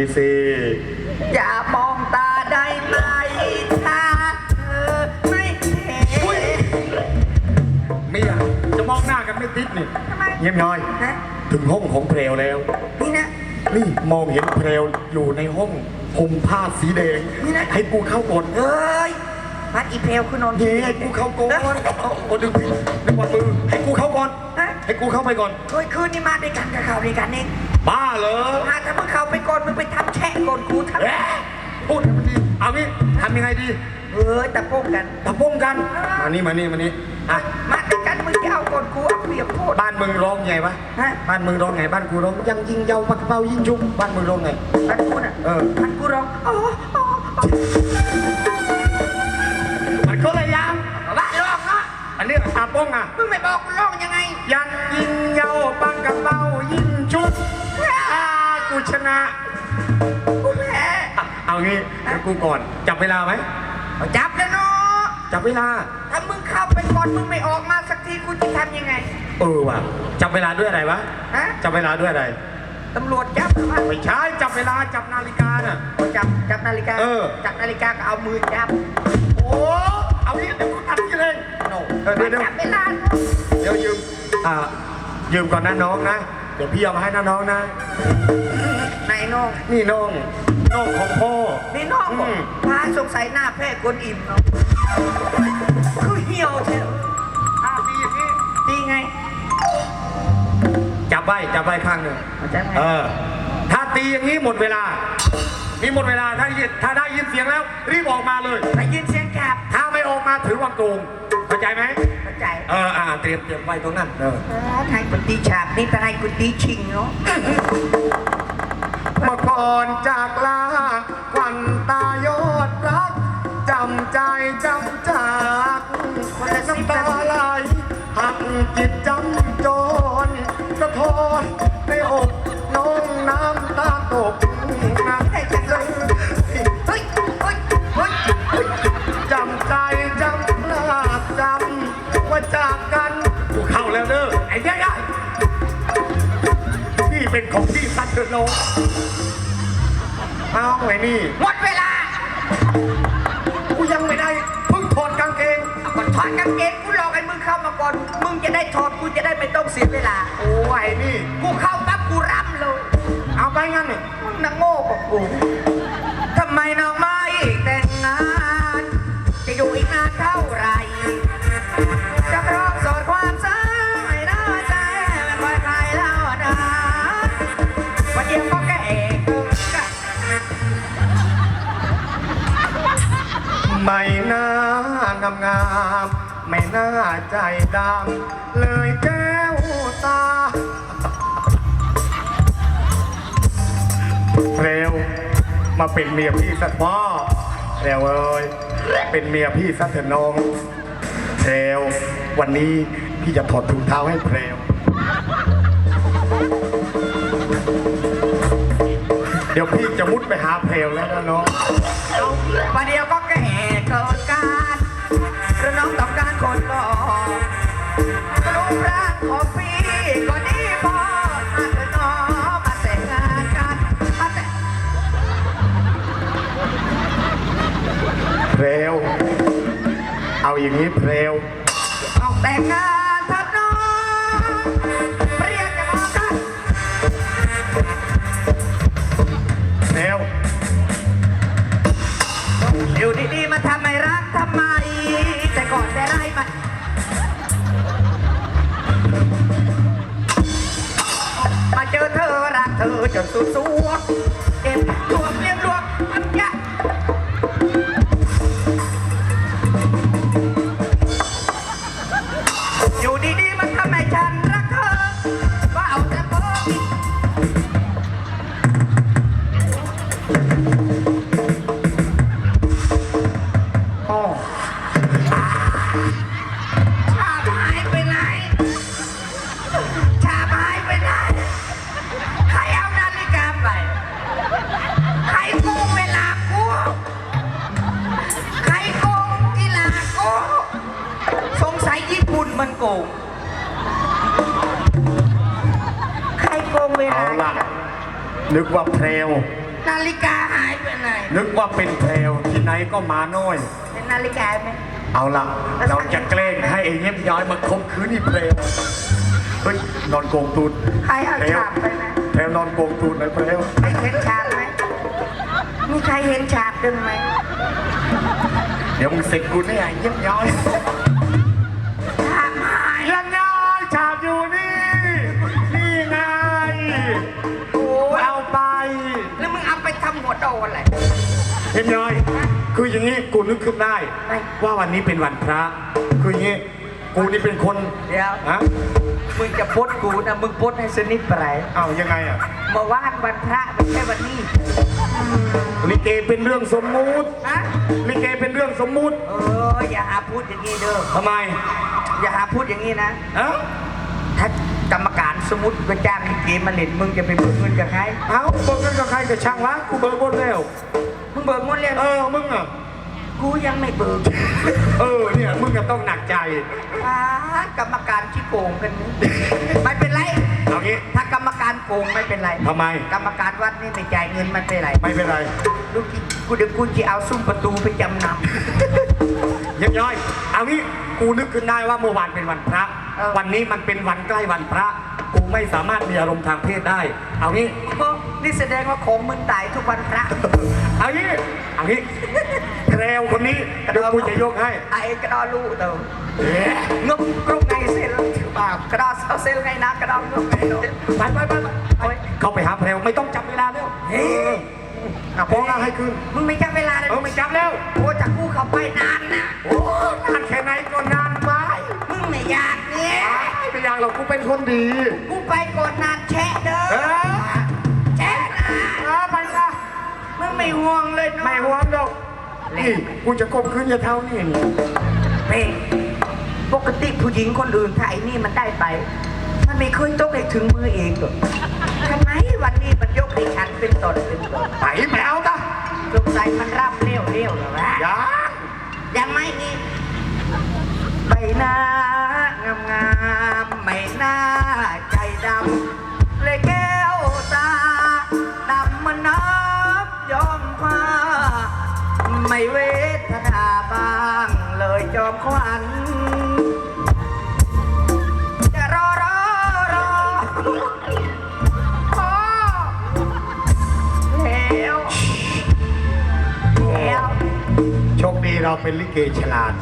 นี้สิ อย่ามองตาได้ไหมถ้าเธอไม่เห็นเมียจะมองหน้ากันไม่ติดนี่ ทำไมเงียบน้อย ฮะถึงห้องของเพลวแล้ว นี่นะ นี่มองเห็นเพลวอยู่ในห้องห่มผ้าสีแดง นี่นะ ให้กูเข้าก่อนเอ้ยพัดอีเพลคือนอนเฮ้ให้กูเข้าก่อนเอาเอาดึงพี่ดึงกดมือให้กูเข้าก่อน ฮะให้กูเข้าไปก่อน เฮ้ยคืนนี้มาด้วยกันกับเขาด้วยกันเอง บ้าเหรอหากถ้ามึงเข้าไปก่อนมึงไปทำแช่งก่อนกูทำเอ๊ะพูดให้มันดีเอางี้ทำยังไงดีเอ้ยแต่โป้งกัน ตะป้งกัน มานี่มานี่มานี่อะมาด้วยกันมึงจะเอาก่อนกูเอาเปรียบโทษบ้านมึงร้องไงวะฮะบ้านมึงร้องไงบ้านกูร้องยังยิงเยาวปากกระเป๋ายิงชุบบ้านมึงร้องไงมันกูน่ะเออมันกูร้องอ๋ออ๋ออ๋อมันก็เลยยังบ้าร้องเนาะอันนี้ตาป้งอะมึงไม่บอกกูร้องยังไง ยังยิงเยาวปากกระเป๋ายิง ชุบอ่ากูชนะ กูแพ้อะเอางี้เดี๋ยวกูก่อน จับเวลาไหมเอาจับแล้วเนาะจับเวลา ถ้ามึงเข้าไปก่อนมึงไม่ออกมาสักทีกูจะทำยังไง เออว่ะ จับเวลาด้วยอะไรวะ ฮะ จับเวลาด้วยอะไร ตำรวจจับหรือว่าไม่ใช่ จับเวลา จับนาฬิกาน่ะ จับจับนาฬิกาเออ จับนาฬิกาก็เอามือจับโอ้ เอางี้เดี๋ยวกูตัดที่เลย โน่เออเดี๋ยวเดี๋ยว จับเวลาเดี๋ยวยืม อ่า ยืมก่อนนะน้องนะเดี๋ยวพี่เอามาให้นะน้องนะไหนน้องนี่น้องน้องของพ่อ นี่น้องบออืกม พาสงสัยหน้าแพร่กวนอิ่มเนาะคือเหี่ยวเชียวอ้าวดีอย่างนี้ดีไงจับไว้จับไว้ข้างหนึ่ง เอาจับไงเออ ถ้าตีอย่างนี้หมดเวลา นี่หมดเวลา ถ้าได้ยินถ้าได้ยินเสียงแล้ว รีบออกมาเลย ได้ยินเสียงจับถ้าไม่ออกมาถือว่าโกง เข้าใจไหมเข้าใจเอออ่าเตรียมเตรียมไว้ตรงนั้นเออเออไทยกุฏิฉาบนี่แต่ไทยกุฏิชิงเนาะเมื่อก่อนจากลาควันตายอดรักจำใจจำจากน้ำตาไหลหักจิตจำจนสะท้อนในอกน้องน้ำตาตก เป็นของที่สัตว์เถิดโลกเอาไว้นี่ หมดเวลากูยังไม่ได้เพิ่งถอดกางเกงเอาก่อนถอดกางเกงกูรอให้มึงเข้ามาก่อน มึงจะได้ถอดกูจะได้ไม่ต้องเสียเวลา โอ้ยนี่ กูเข้าปั๊บกูรับเลย เอาไปงั้นนี่มึงน่ะโง่กว่ากูทำไมน้องไม่แไม่น่างามงามไม่น่าใจดำเลยแก้วตา เร็ว มาเป็นเมียพี่สักพ่อเร็วเอ้ยเป็นเมียพี่สักเถอะน้องเร็ว วันนี้พี่จะถอดถุงเท้าให้เพรวเดี๋ยวพี่จะมุดไปหาเพรวแล้วนะน้องวันเดี๋ยวก็ เพรวเอาอย่างนี้เพรวเอาแต่งงานเถอะน้องเรียกจะมองกันเพรวอยู่ดีๆมาทำไมรักทำไม แต่ก่อนได้ไรมามาเจอเธอรักเธอจนสุดสวง มันโกง ใครโกงเวลาเอาล่ะนึกว่าเพรวนาฬิกาหายไปไหน นึกว่าเป็นแพรวที่ไหนก็มาน้อย เป็นนาฬิกาไหมเอาละเราจะแกล้งให้เองเงียบย้อยมาคมคืนนี่เพลวเฮ้ยนอนโกงตูดใครเอาเพลวฉาบไปไหมเพลวนอนโกงตูดเลยเพลวใครเห็นฉาบไหมมีใครเห็นฉาบดึงไหมเดี๋ยวมึงเสร็จกูแน่เงียบย้อย ทำหัวโดนอะไรเห็นย้อย คืออย่างนี้กูนึกขึ้นได้ ไม่ ว่าวันนี้เป็นวันพระ คืออย่างนี้ กูนี่เป็นคนเดี๋ยว ฮะมึงจะปลดกูนะ มึงปลดให้สนิทไปไหนเอายังไงอะเมื่อวานวันพระไม่ใช่วันนี้ลิเกเป็นเรื่องสมมุติฮะลิเกเป็นเรื่องสมมุติเอออย่าหาพูดอย่างนี้เด้อ ทำไมอย่าหาพูดอย่างนี้นะเอ้าถ้ากรรมการ สมมติไปจ้างลิเกมาเล่นมึงจะไปเบิกเงินกับใครเอ้าเบิกเงินกับใครกับช่างวะกูเบิกหมดแล้ว มึงเบิกหมดเลยเออมึงอะกูยังไม่เบิกเออเนี่ยมึงก็ต้องหนักใจอ่ากรรมการขี้โกงกันนี่ไม่เป็นไรเอางี้ถ้ากรรมการโกงไม่เป็นไรทำไม กรรมการวัดนี่ไม่จ่ายเงินไม่เป็นไรไม่เป็นไรลูกที่กูเดี๋ยวกูจะเอาซุ้มประตูไปจำนเยียบย้อยเอางี้กูนึกขึ้นได้ว่าเมื่อวานเป็นวันพระเออวันนี้มันเป็นวันใกล้วันพระ กูไม่สามารถมีอารมณ์ทางเพศได้ เอางี้ำโอ้นี่แสดงว่าของมึงตายทุกวันพระ เอางี้ เอางี้แพรวคนนี้เดี๋ยวกูจะยกให้ ไอ้กระดอลูเต๋อเอ๊ะงบกรุงไงเซลถือเปล่ากระดอเซลเซลไงนะกระดองบไงเนอะไปไปไปไปโอ๊ยเข้าไปหาแพรวไม่ต้องจับเวลาแล้วเฮ้ยอะพองเอาให้คืนมึงไม่จำเวลาเลยเออไม่จับแล้วโอ้จากกูเข้าไปนานนะโอ้ เป็นคนดีกูไปกดนานแชะเด้อเออแชะนะเออไปละมึงไม่ห่วงเลยเนาะไม่หวงหรอกนี่กูจะกบคืนอยาเท่านี่เพ่ปกติผู้หญิงคนอื่นถ้าไอ้นี่มันได้ไป มันไม่เคยตกให้ถึงมือเองหรอกทำไมวันนี้มันยกให้ฉันเป็นตนเป็นตนไปแมวตะสงสัยมันรับเลี้ยวเลี้ยวหรอวะอย่ายังไม่นี่ใบหน้า ดำเลยแก้วตาดำมันนับยอมผ้าไม่เวทนาบ้างเลยจอมขวัญจะรอรอรอขอแล้วแล้ว โชคดีเราเป็นลิเกฉลาด